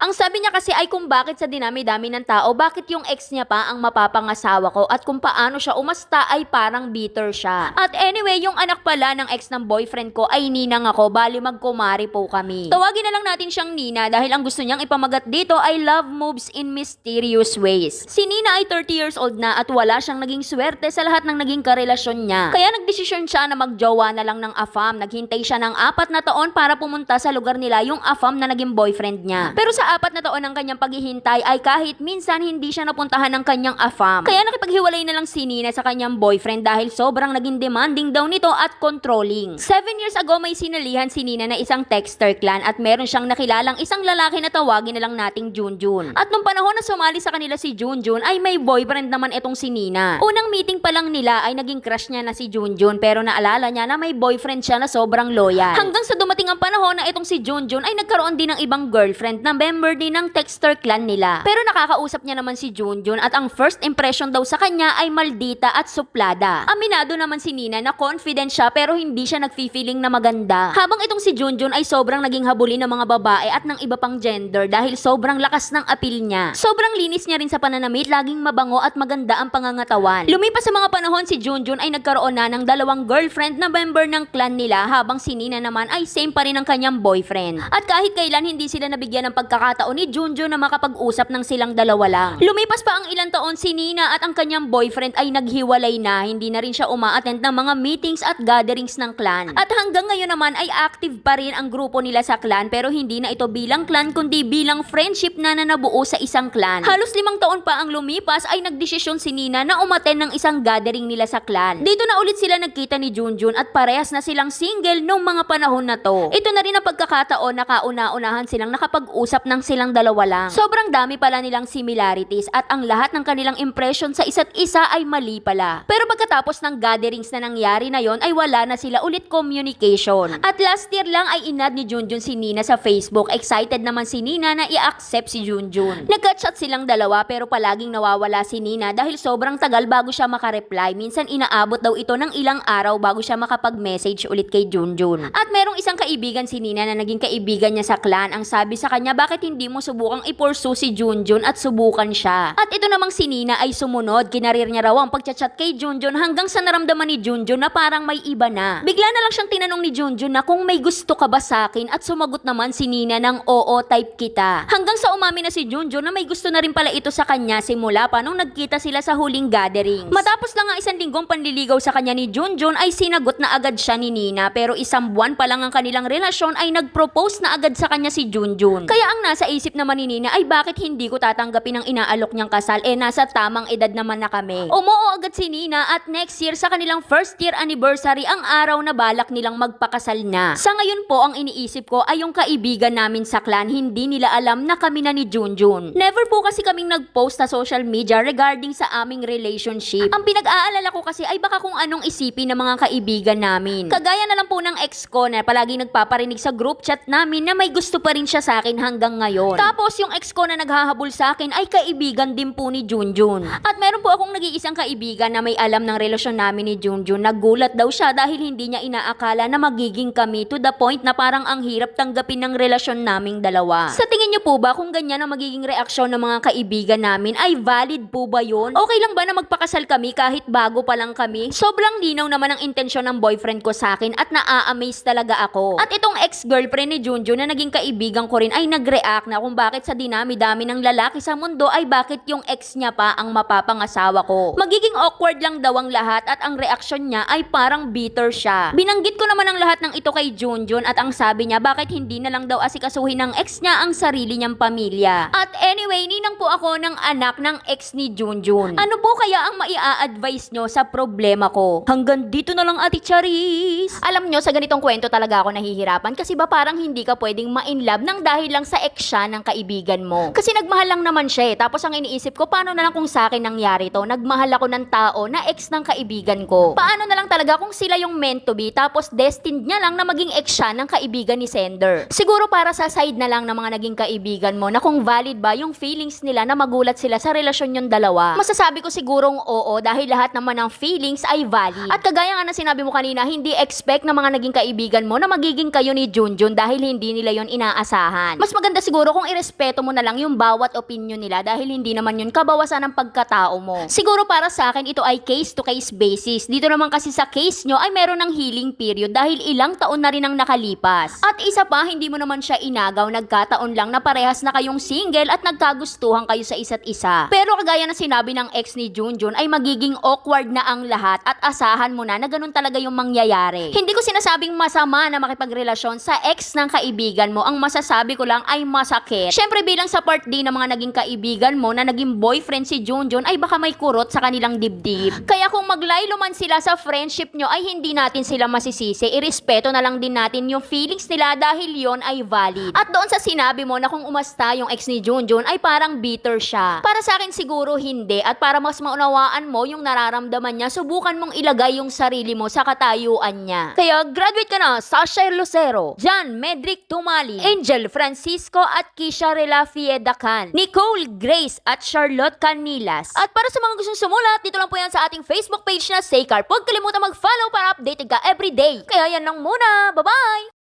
Ang sabi niya kasi ay kung bakit sa dinami-dami ng tao, bakit yung ex niya pa ang mapapangasawa ko at kung paano siya umasta ay parang bitter siya. At anyway, yung anak pala ng ex ng boyfriend ko ay ninang ako, bali magkumari po kami. Tawagin na lang natin siyang Nina dahil ang gusto niyang ipamagat dito ay love moves in mysterious ways. Si Nina ay 30 years old na at wala siyang naging swerte sa lahat ng naging karelasyon niya. Kaya nagdesisyon siya na magjowa na lang ng afam. Naghintay siya ng apat na taon para pumunta sa lugar nila yung afam na naging boyfriend niya. Pero sa apat na taon ng kanyang paghihintay ay kahit minsan hindi siya napuntahan ng kanyang afam. Kaya nakipaghiwalay na lang si Nina sa kanyang boyfriend dahil sobrang naging demanding daw nito at controlling. Seven years ago may sinalihan si Nina na isang texter clan at meron siyang nakilalang isang lalaki na tawagin na lang nating Junjun. At nung panahon na sumali sa kanila si Junjun ay may boyfriend naman itong si Nina. Unang meeting pa lang nila ay naging crush niya na si Junjun pero naalala niya na may boyfriend siya na sobrang loyal. Hanggang sa dumating ang panahon na itong si Junjun ay nagkaroon din ng ibang girlfriend na member din ng texter clan nila. Pero nakakausap niya naman si Junjun at ang first impression daw sa kanya ay maldita at suplada. Aminado naman si Nina na confident siya pero hindi siya nagfi-feeling na maganda. Habang itong si Junjun ay sobrang naging habulin ng mga babae at ng iba pang gender dahil sobrang lakas ng appeal niya. Sobrang linis niya rin sa pananamit, laging mabango at maganda ang pangangatawan. Lumipas sa mga panahon si Junjun ay nagkaroon na ng dalawang girlfriend na member ng clan nila habang si Nina naman ay same pa rin ang kanyang boyfriend. At kahit kailan hindi sila nabigyan ng pagkakataon ni Junjun na makapag-usap ng silang dalawa lang. Lumipas pa ang ilang taon si Nina at ang kanyang boyfriend ay naghiwalay na, hindi na rin siya uma-attend ng mga meetings at gatherings ng clan. At hanggang ngayon naman ay active pa rin ang grupo nila sa clan pero hindi na ito bilang clan kundi bilang friendship na nanabuo sa isang clan. Halos limang taon pa ang lumipas ay nagdesisyon si Nina na umattend ng isang gathering nila sa clan. Dito na ulit sila nagkita ni Junjun at parehas na silang single nung mga panahon na to. Ito na rin ang pagkakataon na kauna-unahan silang nakapag-usap ng silang dalawa lang. Sobrang dami pala nilang similarities at ang lahat ng kanilang impression sa isa't isa ay mali pala. Pero pagkatapos ng gatherings na nangyari na yon ay wala na sila ulit communication. At last year lang ay inad ni Junjun si Nina sa Facebook. Excited naman si Nina na i-accept si Junjun. Nagka-chat silang dalawa pero palaging nawawala si Nina dahil sobrang tagal bago siya makareply. Minsan inaabot daw ito ng ilang araw bago siya makapag-message ulit kay Junjun. At merong isang kaibigan si Nina na naging kaibigan niya sa clan. Ang sabi sa kanya, bakit hindi mo subukang i-pursue si Junjun at subukan siya? At ito namang si Nina ay sumunod. Kinarir niya raw ang pagchat-chat kay Junjun hanggang sa naramdaman ni Junjun na parang may iba na. Bigla na lang siyang tinanong ni Junjun na kung may gusto ka ba sa akin at sumagot naman si Nina ng oo type kita. Hanggang sa umami na si Junjun na may gusto na rin pala ito sa kanya simula pa nung nagkita sila sa huling gatherings. Matapos lang ang isang linggong panliligaw sa kanya ni Junjun ay sinagot na agad siya ni Nina pero isang buwan pa lang ang kanilang relasyon ay nag-propose na agad sa kanya si Junjun. Kaya ang nasa isip naman ni Nina ay bakit hindi ko tatanggapin ang inaalok niyang kasal eh nasa tamang edad naman na kami. Umuo agad si Nina at next year sa kanilang first year anniversary ang araw na balak nilang magpakasal na. Sa ngayon po ang iniisip ko ay yung kaibigan namin sa clan hindi nila alam na kami na ni Junjun. Never po kasi kaming nag-post sa social media regarding sa aming relationship. Ang pinag-aalala ko kasi ay baka kung anong isipin ng mga kaibigan namin. Kagaya na lang po ng ex ko na palagi nagpaparinig sa group chat namin na may gusto pa rin siya sa akin hanggang ngayon. Tapos yung ex ko na naghahabol sa akin ay kaibigan din po ni Junjun. At meron po akong nag-iisang kaibigan na may alam ng relasyon namin ni Junjun. Nagulat daw siya dahil hindi niya inaakala na magiging kami to the point na parang ang hirap tanggapin ng relasyon naming dalawa. Sa tingin niyo po ba kung ganyan ang magiging reaksyon ng mga kaibigan namin ay valid po ba yun? Okay lang ba na magpakasal kami kahit bago pa lang kami? Sobrang linaw naman ang intensyon ng boyfriend ko sa akin at naa-amaze talaga ako. At itong ex-girlfriend ni Junjun na naging kaibigan ko rin ay nag-react na kung bakit sa dinami-dami ng lalaki sa mundo ay bakit yung ex niya pa ang mapapangasawa ko. Magiging awkward lang daw ang lahat at ang reaksyon niya ay parang bitter siya. Binanggit ko naman ang lahat ng ito kay Junjun at ang sabi niya bakit hindi na lang daw asikasuhin ng ex niya ang sarili niyang pamilya. Anyway, ninang po ako ng anak ng ex ni Junjun. Ano po kaya ang maia-advise nyo sa problema ko? Hanggang dito na lang Ate Charis. Alam nyo, sa ganitong kwento talaga ako nahihirapan kasi ba parang hindi ka pwedeng ma-inlove nang dahil lang sa ex siya ng kaibigan mo. Kasi nagmahal lang naman siya eh. Tapos ang iniisip ko, paano na lang kung sa akin nangyari to? Nagmahal ako ng tao na ex ng kaibigan ko. Paano na lang talaga kung sila yung meant to be tapos destined niya lang na maging ex siya ng kaibigan ni Sender? Siguro para sa side na lang ng mga naging kaibigan mo na kung valid ba ba yung feelings nila na magulat sila sa relasyon yung dalawa? Masasabi ko sigurong oo dahil lahat naman ng feelings ay valid. At kagaya nga na sinabi mo kanina, hindi expect ng mga naging kaibigan mo na magiging kayo ni Junjun dahil hindi nila yon inaasahan. Mas maganda siguro kung irespeto mo na lang yung bawat opinion nila dahil hindi naman yun kabawasan ng pagkatao mo. Siguro para sa akin ito ay case to case basis. Dito naman kasi sa case nyo ay meron ng healing period dahil ilang taon na rin ang nakalipas. At isa pa, hindi mo naman siya inagaw, nagkataon lang na parehas na kayong single at nagkagustuhan kayo sa isa't isa. Pero kagaya na sinabi ng ex ni Junjun ay magiging awkward na ang lahat at asahan mo na na ganun talaga yung mangyayari. Hindi ko sinasabing masama na makipagrelasyon sa ex ng kaibigan mo. Ang masasabi ko lang ay masakit. Syempre bilang sa part D ng mga naging kaibigan mo na naging boyfriend si Junjun ay baka may kurot sa kanilang dibdib. Kaya kung maglaylo man sila sa friendship nyo ay hindi natin sila masisisi. Irespeto na lang din natin yung feelings nila dahil yon ay valid. At doon sa sinabi mo na kung umasta yung ex ni Junjun ay parang bitter siya. Para sa akin siguro hindi at para mas maunawaan mo yung nararamdaman niya, subukan mong ilagay yung sarili mo sa katayuan niya. Kaya graduate ka na, Sasha Lucero, John Medric Tumali, Angel Francisco at Kisha Relafie Dacan, Nicole Grace at Charlotte Canilas. At para sa mga gustong sumulat, dito lang po yan sa ating Facebook page na Saycar. Huwag kalimutan mag-follow para updated ka everyday. Kaya yan lang muna. Bye-bye!